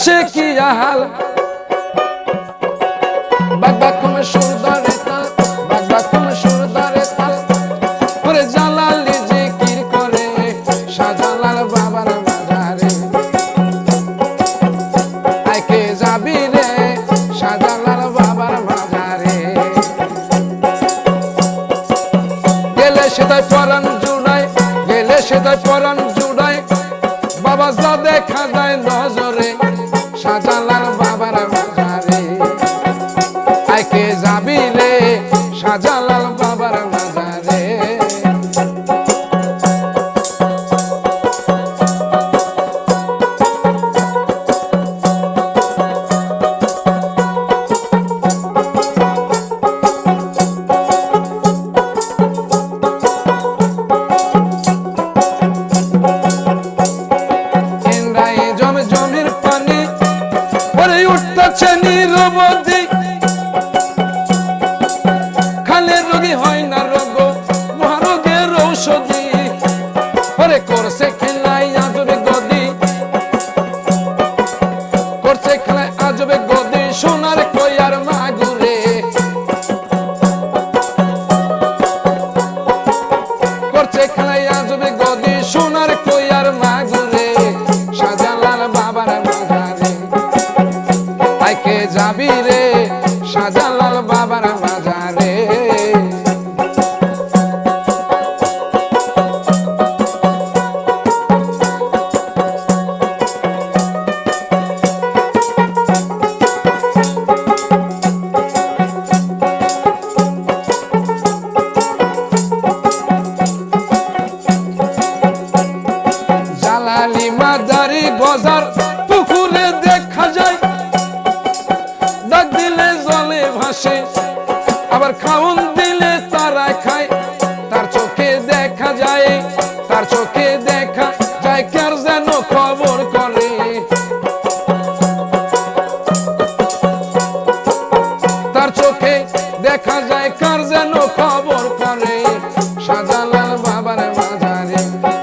সে কি আহাল? বাগবা কোন সুর তাল বাগবা কোন সুর তাল। ওরে জালালি জিকির করে শাহজালাল বাবার মাজারে আইকে যাবি রে, শাহজালাল বাবার মাজারে গেলে সেটাই পরাণ জুড়ায়, গেলে সেটাই পরাণ জুড়ায়। বাবা যা দেখা যায় নজরে শাহজালাল খালে রোগী হয় না রোগ মহারোগের ঔষধি। আবার খাউন দিলে তারা খায়। তার চোখে দেখা যায়, তার চোখে দেখা যায়, কার যেন খবর করে। তার চোখে দেখা যায়, কার যেন খবর করে। শাহজালাল বাবার মাজারে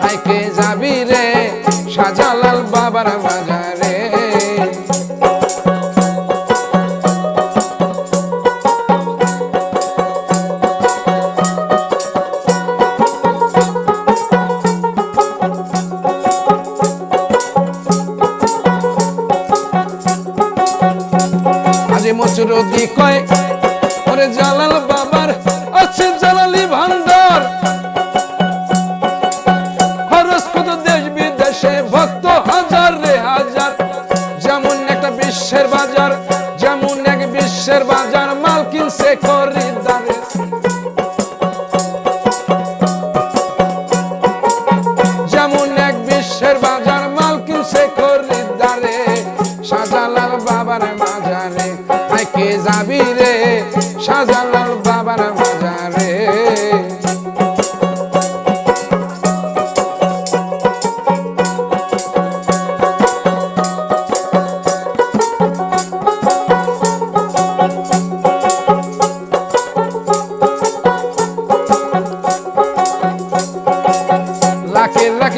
আইকে যাবি রে? শাহজালাল বাবার মাজারে। আজি মচুরদি কয়। ওরে জালাল বাবার, আছে জালালি ভান্ডার। খরচ কত দেশ বিদেশে, ভক্ত হাজার রে হাজার। যেমন একটা বিশ্বের বাজার, যেমন এক বিশ্বের বাজার, মাল কিনছে খরিদ্দারে। যেমন এক বিশ্বের বাজার, মাল কিনছে খরিদ্দারে।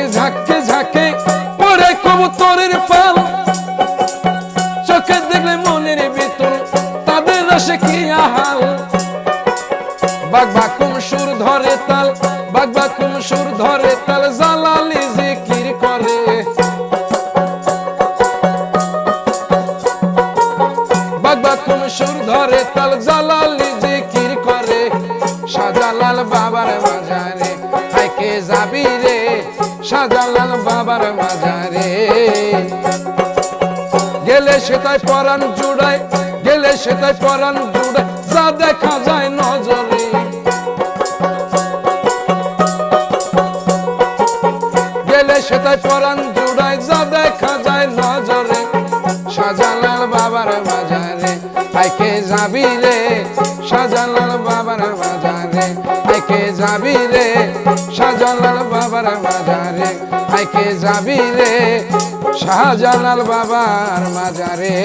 লাখে ঝাঁকে ঝাঁকে পরে কবুতরের পাল। চোখে দেখলে মনের ভিতর তাদের রসে কি আহাল। বাঘ বাকুম সুর ধরে তাল, বাঘ বাকুম সুর ধরে তাল, জালালি জিকির করে। বাঘ বাকুম সুর ধরে তাল, জালালি জিকির করে। শাহজালাল বাবার মাজারে আইকে যাবি রে? শাহজালাল বাবার মাজারে। গেলে সেটাই পরাণ জুড়ায়, গেলে সেটাই পরাণ জুড়ায়, যা দেখা যায় নজরে। গেলে সেটাই পরাণ জুড়ায়, যা দেখা যায় নজরে। শাহজালাল বাবার বাজারে আইকে যাবি রে? শাহজালাল বাবার বাজারে আইকে যাবি রে? শাহজালাল বাবার বাজারে আইকে যাবি রে? শাহজালাল বাবার মাজারে।